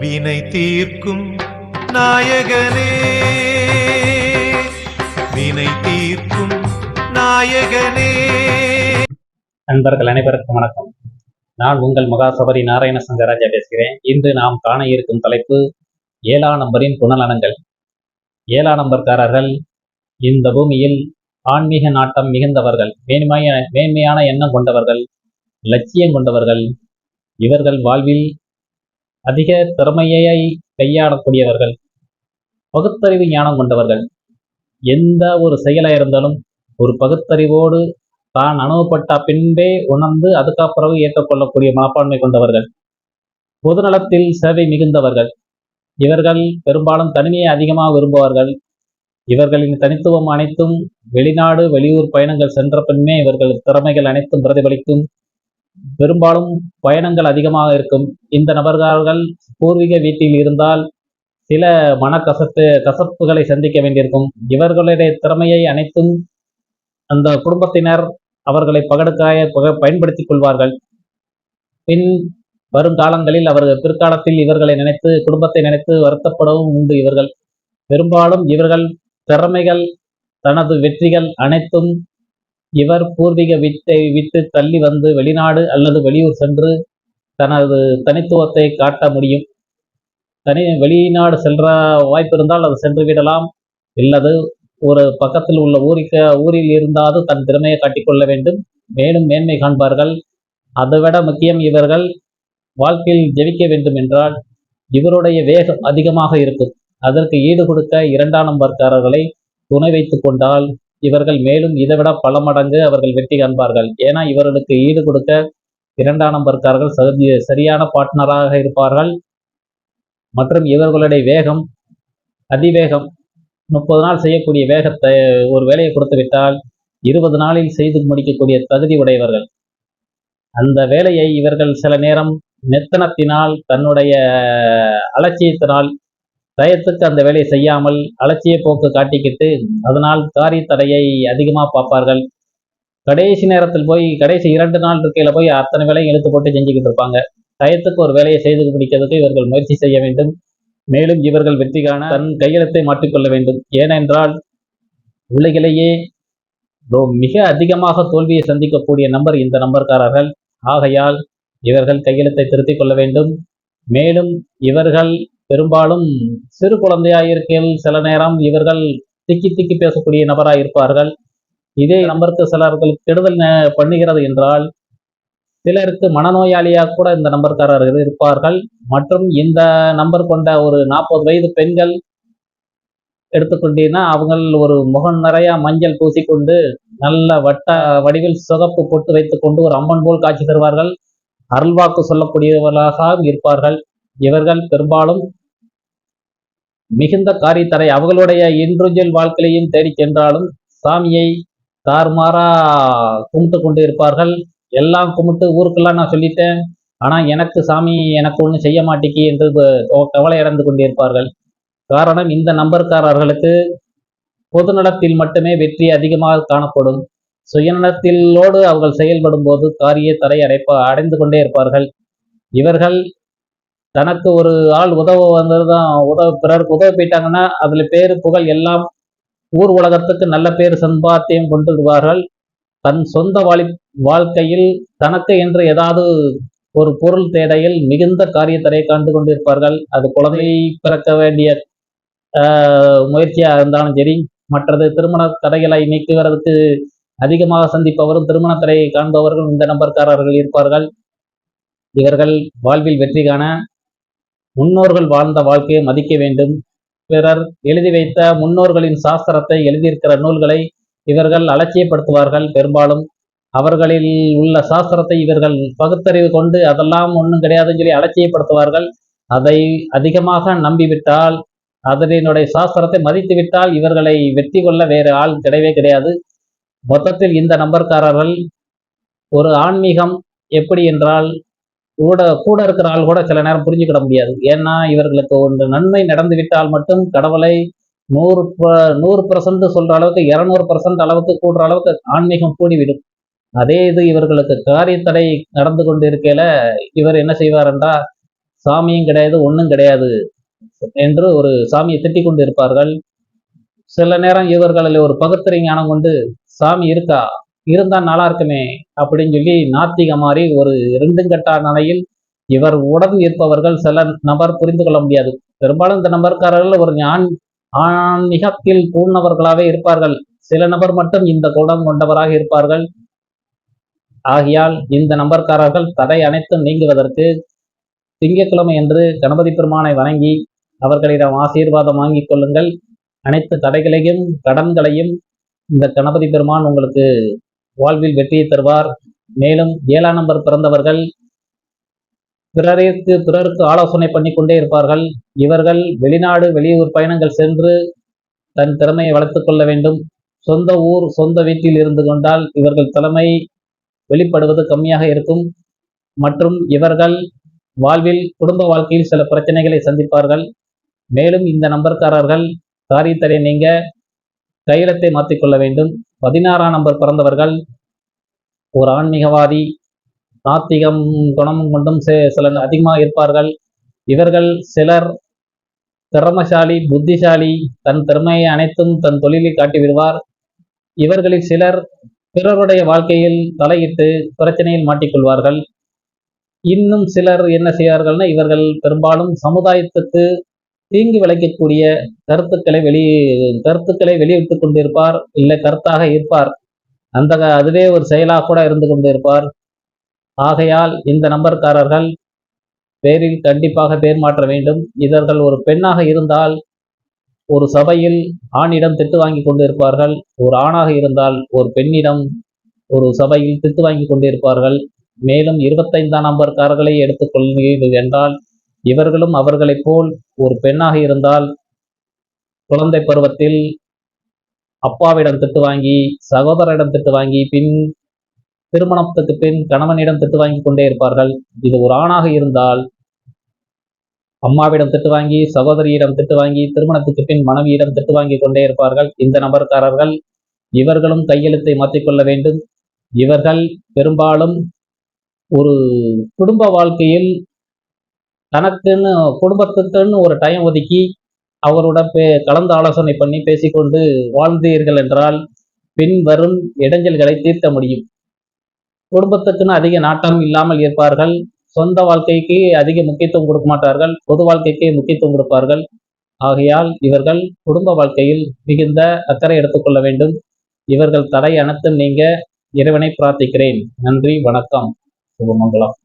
வினை தீர்க்கும் நாயகனே. வினை தீர்க்கும் நாயகனே. நண்பர்கள் அனைவருக்கும் வணக்கம். நான் உங்கள் மகாசபரி நாராயண சங்கராஜா பேசுகிறேன். இன்று நாம் காண இருக்கும் தலைப்பு ஏழாம் நம்பரின் குணநலங்கள் ஏழாம் நம்பர்காரர்கள் இந்த பூமியில் ஆன்மீக நாட்டம் மிகுந்தவர்கள் மேன்மைய மேன்மையான எண்ணம் கொண்டவர்கள் லட்சியம் கொண்டவர்கள் இவர்கள் வாழ்வில் அதிக திறமையை கையாளக்கூடியவர்கள் பகுத்தறிவு ஞானம் கொண்டவர்கள் எந்த ஒரு செயலாக இருந்தாலும் ஒரு பகுத்தறிவோடு தான் அனுபவப்பட்ட பின்பே உணர்ந்து அதுக்கப்புறம் ஏற்றுக்கொள்ளக்கூடிய மனப்பான்மை கொண்டவர்கள் பொதுநலத்தில் சேவை மிகுந்தவர்கள் இவர்கள் பெரும்பாலும் தனிமையை அதிகமாக விரும்புவார்கள். இவர்களின் தனித்துவம் அனைத்தும் வெளிநாடு வெளியூர் பயணங்கள் சென்ற பின்னே இவர்கள் திறமைகள் அனைத்தும் பிரதிபலிக்கும். பெரும்பாலும் பயணங்கள் அதிகமாக இருக்கும். இந்த நபர்கள் பூர்வீக வீட்டில் இருந்தால் சில மனக்கசப்பு கசப்புகளை சந்திக்க வேண்டியிருக்கும். இவர்களுடைய திறமையை அனைத்தும் அந்த குடும்பத்தினர் அவர்களை பகடுக்காய பக- பயன்படுத்திக் கொள்வார்கள். பின் வரும் காலங்களில் அவர்கள் பிற்காலத்தில் இவர்களை நினைத்து குடும்பத்தை நினைத்து வருத்தப்படவும் உண்டு இவர்கள். பெரும்பாலும் இவர்கள் திறமைகள் தனது வெற்றிகள் அனைத்தும் இவர் பூர்வீக வித்தை விட்டு தள்ளி வந்து வெளிநாடு அல்லது வெளியூர் சென்று தனது தனித்துவத்தை காட்ட முடியும். தனி வெளிநாடு சென்ற வாய்ப்பு இருந்தால் அது சென்று விடலாம். இல்லது ஒரு பக்கத்தில் உள்ள ஊரிக்க ஊரில் இருந்தாவது தன் திறமையை காட்டிக்கொள்ள வேண்டும். மேலும் மேன்மை காண்பார்கள். அதைவிட முக்கியம் இவர்கள் வாழ்க்கையில் ஜெபிக்க வேண்டும் என்றால் இவருடைய வேகம் அதிகமாக இருக்கும். அதற்கு ஈடு கொடுக்க இரண்டாம் நம்பர்காரர்களை துணை வைத்து கொண்டால் இவர்கள் மேலும் இதைவிட பல மடங்கு அவர்கள் வெற்றி காண்பார்கள். ஏன்னா இவர்களுக்கு ஈடு கொடுக்க இரண்டாம் நம்பர்காரர்கள் சரி- சரியான பார்ட்னராக இருப்பார்கள். மற்றும் இவர்களுடைய வேகம் அதிவேகம் முப்பது நாள் செய்யக்கூடிய வேகத்தை ஒரு வேலையை கொடுத்து விட்டால் இருபது நாளில் செய்து முடிக்கக்கூடிய தகுதி உடையவர்கள். அந்த வேலையை இவர்கள் சில நேரம் மெத்தனத்தினால் தன்னுடைய அலட்சியத்தினால் டயத்துக்கு அந்த வேலையை செய்யாமல் அலட்சிய போக்கு காட்டிக்கிட்டு அதனால் காரிய தடையை அதிகமாக பார்ப்பார்கள். கடைசி நேரத்தில் போய் கடைசி இரண்டு நாள் இருக்கையில் போய் அத்தனை வேலையும் இழுத்து போட்டு செஞ்சுக்கிட்டு இருப்பாங்க. டயத்துக்கு ஒரு வேலையை செய்து பிடிக்கிறதுக்கு இவர்கள் முயற்சி செய்ய வேண்டும். மேலும் இவர்கள் வெற்றி காண தன் கையெழுத்தை மாற்றிக்கொள்ள வேண்டும். ஏனென்றால் உலகிலேயே மிக அதிகமாக தோல்வியை சந்திக்கக்கூடிய நம்பர் இந்த நம்பர்காரர்கள். ஆகையால் இவர்கள் கையெழுத்தை திருத்திக் கொள்ள வேண்டும். மேலும் இவர்கள் பெரும்பாலும் சிறு குழந்தையாக இருக்கையில் சில நேரம் இவர்கள் திக்கி திக்கி பேசக்கூடிய நபராக இருப்பார்கள் இதே நம்பருக்கு சிலர்கள் கெடுதல் ந- பண்ணுகிறது என்றால் சிலருக்கு மனநோயாளியாக கூட இந்த நம்பர்காரர்கள் இருப்பார்கள். மற்றும் இந்த நம்பர் கொண்ட ஒரு நாற்பது வயது பெண்கள் எடுத்துக்கொண்டீங்கன்னா அவங்க ஒரு முகம் நிறைய மஞ்சள் பூசிக்கொண்டு நல்ல வட்ட வடிவில் சிகப்பு பொட்டு வைத்துக்கொண்டு ஒரு அம்மன் போல் காட்சி தருவார்கள். அருள்வாக்கு சொல்லக்கூடியவர்களாக இருப்பார்கள். இவர்கள் பெரும்பாலும் மிகுந்த காரியத்தரை அவர்களுடைய இன்றுஜல் வாழ்க்கையையும் தேடி சென்றாலும் சாமியை தாறுமாறா கும்பிட்டு கொண்டு இருப்பார்கள் எல்லாம் கும்பிட்டு ஊருக்கெல்லாம் நான் சொல்லிட்டேன். ஆனா எனக்கு சாமி எனக்கு ஒன்றும் செய்ய மாட்டேங்கி என்று கவலை அடைந்து கொண்டிருப்பார்கள். காரணம் இந்த நம்பர்காரர்களுக்கு பொதுநலத்தில் மட்டுமே வெற்றி அதிகமாக காணப்படும். சுயநலத்திலோடு அவர்கள் செயல்படும் போது காரிய தரை அடைப்ப அடைந்து கொண்டே இருப்பார்கள். இவர்கள் தனக்கு ஒரு ஆள் உதவ வந்ததுதான். உதவ பிறருக்கு உதவி போயிட்டாங்கன்னா அதுல பேரு புகழ் எல்லாம் ஊர் உலகத்துக்கு நல்ல பேர் சம்பாத்தியம் கொண்டு வருவார்கள் தன் சொந்த வாழி வாழ்க்கையில் தனக்கு என்று ஏதாவது ஒரு பொருள் தேடையில் மிகுந்த காரியத்தரை கண்டு கொண்டிருப்பார்கள். அது குழந்தை பிறக்க வேண்டிய முயற்சியாக முயற்சியா இருந்தாலும் சரி மற்றது திருமண தடைகளை நீக்குவதற்கு அதிகமாக சந்திப்பவரும் திருமண தடையை காண்பவர்களும் இந்த நம்பர்காரர்கள் இருப்பார்கள். இவர்கள் வாழ்வில் வெற்றி காண முன்னோர்கள் வாழ்ந்த வாழ்க்கையை மதிக்க வேண்டும். பிறர் எழுதி வைத்த முன்னோர்களின் சாஸ்திரத்தை எழுதியிருக்கிற நூல்களை இவர்கள் அலட்சியப்படுத்துவார்கள். பெரும்பாலும் அவர்களில் உள்ள சாஸ்திரத்தை இவர்கள் பகுத்தறிவு கொண்டு அதெல்லாம் ஒன்றும் கிடையாதுன்னு சொல்லி அலட்சியப்படுத்துவார்கள். அதை அதிகமாக நம்பிவிட்டால் அதனுடைய சாஸ்திரத்தை மதித்து விட்டால் இவர்களை வெற்றி கொள்ள வேறு ஆள் கிடையவே கிடையாது. மொத்தத்தில் இந்த நம்பர்காரர்கள் ஒரு ஆன்மீகம் எப்படி என்றால் கூட கூட இருக்கிற ஆள் கூட சில நேரம் புரிஞ்சுக்கிட முடியாது. ஏன்னா இவர்களுக்கு ஒன்று நன்மை நடந்து விட்டால் மட்டும் கடவுளை நூறு ப- நூறு பர்சன்ட் சொல்ற அளவுக்கு இரநூறு பர்சன்ட் அளவுக்கு கூடுற அளவுக்கு ஆன்மீகம் கூடிவிடும். அதே இது இவர்களுக்கு காரியத்தடை நடந்து கொண்டு இருக்கையில இவர் என்ன செய்வார் என்றா சாமியும் கிடையாது ஒன்றும் கிடையாது என்று ஒரு சாமியை திட்டிக் கொண்டு இருப்பார்கள் சில நேரம் இவர்களில் ஒரு பகுத்தறிவு ஞானம் கொண்டு சாமி இருக்கா? இருந்தா நல்லா இருக்குமே அப்படின்னு சொல்லி நாத்திக மாதிரி ஒரு ரெண்டும் கட்டா நிலையில் இவர் உடன் இருப்பவர்கள் சில நபர் புரிந்து கொள்ள முடியாது. பெரும்பாலும் இந்த நபர்காரர்கள் ஒரு ஞான் ஆன்மீகத்தில் கூழ்ந்தவர்களாகவே இருப்பார்கள். சில நபர் மட்டும் இந்த குணம் கொண்டவராக இருப்பார்கள். ஆகையால் இந்த நம்பர்காரர்கள் தடை அனைத்தும் நீங்குவதற்கு திங்கட்கிழமை என்று கணபதி பெருமானை வணங்கி அவர்களிடம் ஆசீர்வாதம் வாங்கிக் கொள்ளுங்கள். அனைத்து தடைகளையும் கடன்களையும் இந்த கணபதி பெருமான் உங்களுக்கு வாழ்வில் வெற்றியை தருவார். மேலும் ஏழாம் நம்பர் பிறந்தவர்கள் பிறருக்கு பிறருக்கு ஆலோசனை பண்ணி கொண்டே இருப்பார்கள். இவர்கள் வெளிநாடு வெளியூர் பயணங்கள் சென்று தன் திறமையை வளர்த்துக் கொள்ள வேண்டும். சொந்த ஊர் சொந்த வீட்டில் இருந்து கொண்டால் இவர்கள் திறமை வெளிப்படுவது கம்மியாக இருக்கும். மற்றும் இவர்கள் வாழ்வில் குடும்ப வாழ்க்கையில் சில பிரச்சனைகளை சந்திப்பார்கள். மேலும் இந்த நம்பர்காரர்கள் காரியத்தடை நீங்க கையிலத்தை மாற்றிக்கொள்ள வேண்டும். பதினாறாம் நம்பர் பிறந்தவர்கள். ஒரு ஆன்மீகவாதி நாத்திகம் குணம் கொண்டும் சில சிலர் அதிகமாக இருப்பார்கள். இவர்கள் சிலர் திறமசாலி புத்திசாலி தன் திறமையை அனைத்தும் தன் தொழிலில் காட்டி விடுவார். இவர்களில் சிலர் பிறருடைய வாழ்க்கையில் தலையிட்டு பிரச்சனையில் மாட்டிக்கொள்வார்கள் இன்னும் சிலர் என்ன செய்வார்கள்னா இவர்கள் பெரும்பாலும் சமுதாயத்துக்கு தீங்கு விளைக்கக்கூடிய கருத்துக்களை வெளி கருத்துக்களை வெளியிட்டுக் கொண்டிருப்பார் இல்லை கருத்தாக இருப்பார். அந்த அதுவே ஒரு செயலாக கூட இருந்து கொண்டிருப்பார். ஆகையால் இந்த நம்பர்காரர்கள் பேரில் கண்டிப்பாக பேர் மாற்ற வேண்டும். இவர்கள் ஒரு பெண்ணாக இருந்தால் ஒரு சபையில் ஆணிடம் திட்டு வாங்கி கொண்டிருப்பார்கள். ஒரு ஆணாக இருந்தால் ஒரு பெண்ணிடம் ஒரு சபையில் திட்டு வாங்கி கொண்டிருப்பார்கள். மேலும் இருபத்தைந்தாம் நம்பர்காரர்களை எடுத்துக்கொள்கிறீர்கள் என்றால் இவர்களும் அவர்களைப் போல் ஒரு பெண்ணாக இருந்தால் குழந்தை பருவத்தில் அப்பாவிடம் திட்டு வாங்கி சகோதரரிடம் திட்டு வாங்கி பின் திருமணத்துக்கு பின் கணவனிடம் திட்டு வாங்கி கொண்டே இருப்பார்கள். இது ஒரு ஆணாக இருந்தால் அம்மாவிடம் திட்டு வாங்கி சகோதரியிடம் திட்டு வாங்கி திருமணத்துக்கு பின் மனைவியிடம் திட்டு வாங்கி கொண்டே இருப்பார்கள். இந்த நபர்காரர்கள் இவர்களும் கையெழுத்தை மாற்றிக்கொள்ள வேண்டும். இவர்கள் பெரும்பாலும் ஒரு குடும்ப வாழ்க்கையில் தனக்குன்னு குடும்பத்துக்குன்னு ஒரு டைம் ஒதுக்கி அவருடன் பே கலந்து ஆலோசனை பண்ணி பேசிக்கொண்டு வாழ்ந்தீர்கள் என்றால் பின் வரும் இடைஞ்சல்களை தீர்க்க முடியும். குடும்பத்துக்குன்னு அதிக நாட்டம் இல்லாமல் இருப்பார்கள். சொந்த வாழ்க்கைக்கு அதிக முக்கியத்துவம் கொடுக்க மாட்டார்கள். பொது வாழ்க்கைக்கே முக்கியத்துவம் கொடுப்பார்கள். ஆகையால் இவர்கள் குடும்ப வாழ்க்கையில் மிகுந்த அக்கறை எடுத்துக்கொள்ள வேண்டும். இவர்கள் தடை அனைத்தும் நீங்க இறைவனை பிரார்த்திக்கிறேன். நன்றி வணக்கம். சுபமங்கலம்.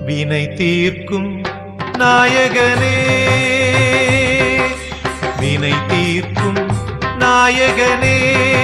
வினை தீர்க்கும் நாயகனே. வினை தீர்க்கும் நாயகனே.